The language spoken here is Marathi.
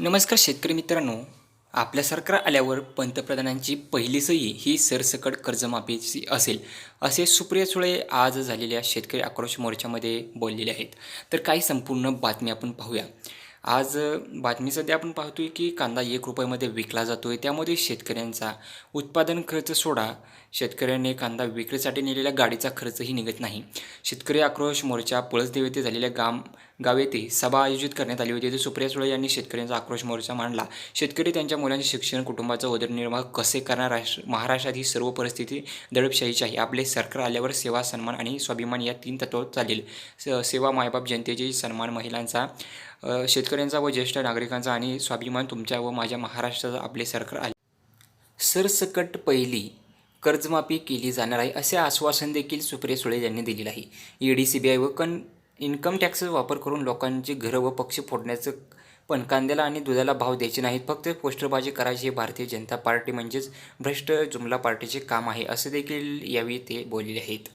नमस्कार शेतकरी मित्रांनो. आपल्या सरकार आल्यावर पंतप्रधानांची पहिली सही ही सरसकट कर्जमाफीची असेल असे सुप्रिया सुळे आज झालेल्या शेतकरी आक्रोश मोर्चामध्ये बोललेले आहेत. तर काही संपूर्ण बातमी आपण पाहूया. आज बातमी सध्या आपण पाहतोय की कांदा एक रुपयामध्ये विकला जातोय त्यामध्ये शेतकऱ्यांचा उत्पादन खर्च सोडा शेतकऱ्याने कांदा विक्रीसाठी नेलेल्या गाडीचा खर्चही निघत नाही. शेतकरी आक्रोश मोर्चा पळसदेव येथे झालेल्या गाम गाव येथे सभा आयोजित करण्यात आली होती. येथे सुप्रिया सुळे यांनी शेतकऱ्यांचा आक्रोश मोर्चा मांडला. शेतकरी त्यांच्या मुलांचे शिक्षण कुटुंबाचा उदरनिर्वाह कसे करणार महाराष्ट्रात ही सर्व परिस्थिती दडपशाहीची आहे. आपले सरकार आल्यावर सेवा सन्मान आणि स्वाभिमान या तीन तत्वावर चालेल. स सेवा मायबाप जनतेची सन्मान महिलांचा शेतकऱ्यांचा व ज्येष्ठ नागरिकांचा आणि स्वाभिमान तुमच्या व माझ्या महाराष्ट्राचा आपले सरकार आले. सरसकट पहिली कर्जमाफी केली जाणार आहे असे आश्वासन देखील सुप्रिया सुळे यांनी दिलेलं आहे. ईडी सीबीआय व कन इन्कम टॅक्सचा वापर करून लोकांची घरं व पक्ष फोडण्याचं पण कांद्याला आणि दुधाला भाव द्यायचे नाहीत. फक्त पोस्टरबाजी करायची हे भारतीय जनता पार्टी म्हणजेच भ्रष्ट जुमला पार्टीचे काम आहे असे देखील यावेळी ते बोललेले आहेत.